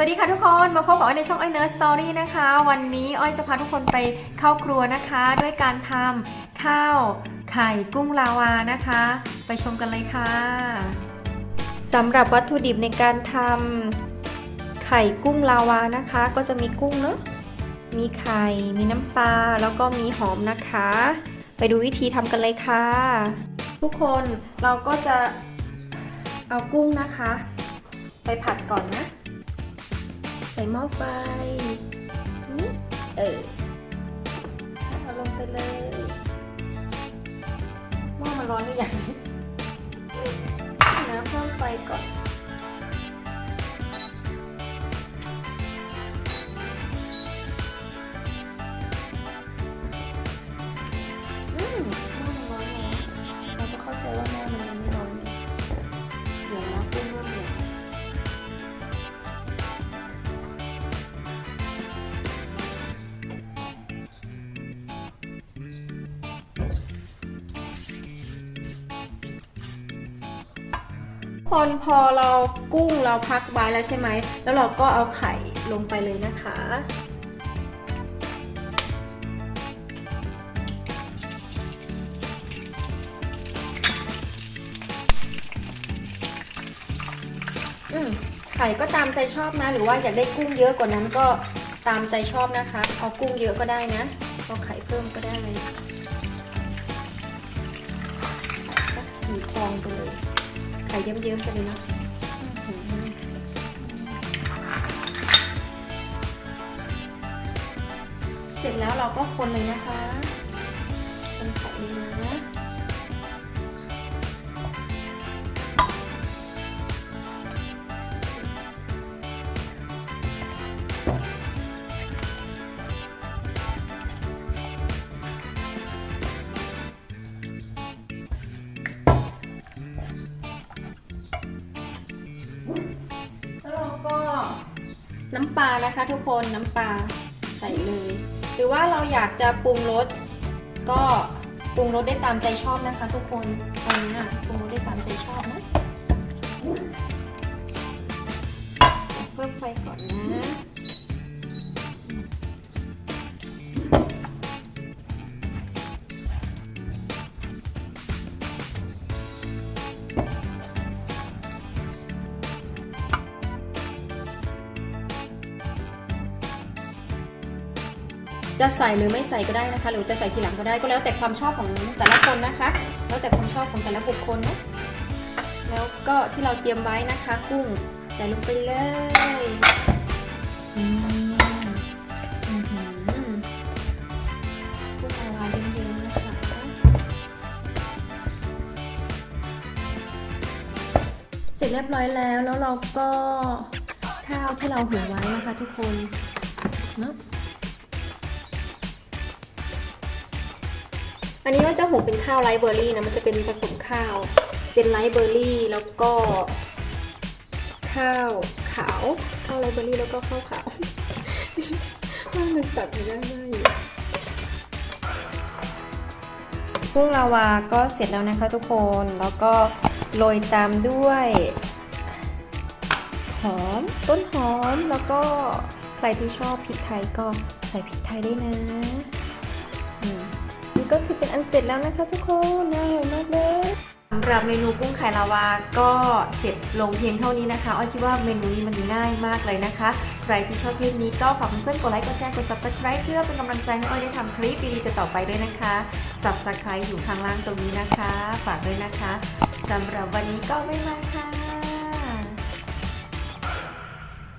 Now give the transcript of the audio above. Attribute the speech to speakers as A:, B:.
A: สวัสดีค่ะทุกคนมาพบกับอ้อยในช่องอ้อยเนอร์สตอรี่นะคะ วันนี้อ้อยจะพาทุกคนไปเข้าครัวนะคะ ด้วยการทำข้าวไข่กุ้งลาวานะคะ ไปชมกันเลยค่ะสำหรับวัตถุดิบในการทำไข่กุ้งลาวานะคะ ก็จะมีกุ้งเนาะมีไข่มีน้ำปลาแล้วก็มีหอมนะคะ ไปดูวิธีทำกันเลยค่ะ ทุกคนเราก็จะเอากุ้งนะคะ ไปผัดก่อนนะ ส่หม้อไฟนี่เออเอาลงไปเลย หม้อมันร้อนหรือยังน้ำเพิ่มไฟก่อน คนพอเรากุ้งเราพักไว้แล้วใช่ไหม แล้วเราก็เอาไข่ลงไปเลยนะคะ อืมไข่ก็ตามใจชอบนะ หรือว่าอยากได้กุ้งเยอะกว่านั้นก็ตามใจชอบนะคะ เอากุ้งเยอะก็ได้นะ เอาไข่เพิ่มก็ได้เลยสักสี่ฟองไปเลย ไข่เยิ้มๆกันเลยเนาะเสร็จแล้วเราก็คนเลยนะคะคนไข่เลยนะ น้ำปลานะคะทุกคนน้ำปลาใส่เลย หรือว่าเราอยากจะปรุงรสก็ปรุงรสได้ตามใจชอบนะคะ ทุกคนตรงนี้ปรุงรสได้ตามใจชอบนะเพิ่มไฟก่อนนะ จะใส่หรือไม่ใส่ก็ได้นะคะ หรือจะใส่ทีหลังก็ได้ก็แล้วแต่ความชอบของแต่ละคนนะคะ แล้วแต่ความชอบของแต่ละบุคคลนะแล้วก็ที่เราเตรียมไว้นะคะ กุ้งใส่ลงไปเลยอืมอื้อหือกุ้งละลาเยิ้มๆนะคะเสร็จเรียบร้อยแล้วแล้วเราก็ข้าวที่เราหุงไว้นะคะทุกคนเนาะ อันนี้ก็จะหุงเป็นข้าวไรเบอร์รี่นะ มันจะเป็นผสมข้าว เป็นไรเบอร์รี่แล้วก็ ข้าวขาว ข้าวไรเบอร์รี่แล้วก็ข้าวขาวว่ามันตัดไม่ได้ไหมกุ้งลาวาก็เสร็จแล้วนะคะทุกคน แล้วก็โรยตามด้วยหอม ต้นหอมแล้วก็ใครที่ชอบพริกไทยก็ใส่พริกไทยได้นะ ก็ถือเป็นอันเสร็จแล้วนะคะทุกคนน่าอร่อยมากเลยสำหรับเมนูกุ้งไข่ลาวาก็เสร็จลงเพียงเท่านี้นะคะอ้อยคิดว่าเมนูนี้มันง่ายมากเลยนะคะ ใครที่ชอบคลิปนี้ก็ฝากเพื่อนๆกดไลค์กดแชร์กด subscribe เพื่อเป็นกำลังใจให้อ้อยได้ทำคลิปดีๆต่อไปด้วยนะคะ subscribe อยู่ข้างล่างตรงนี้นะคะ ฝากด้วยนะคะสำหรับวันนี้ก็บ๊ายบาค่ะ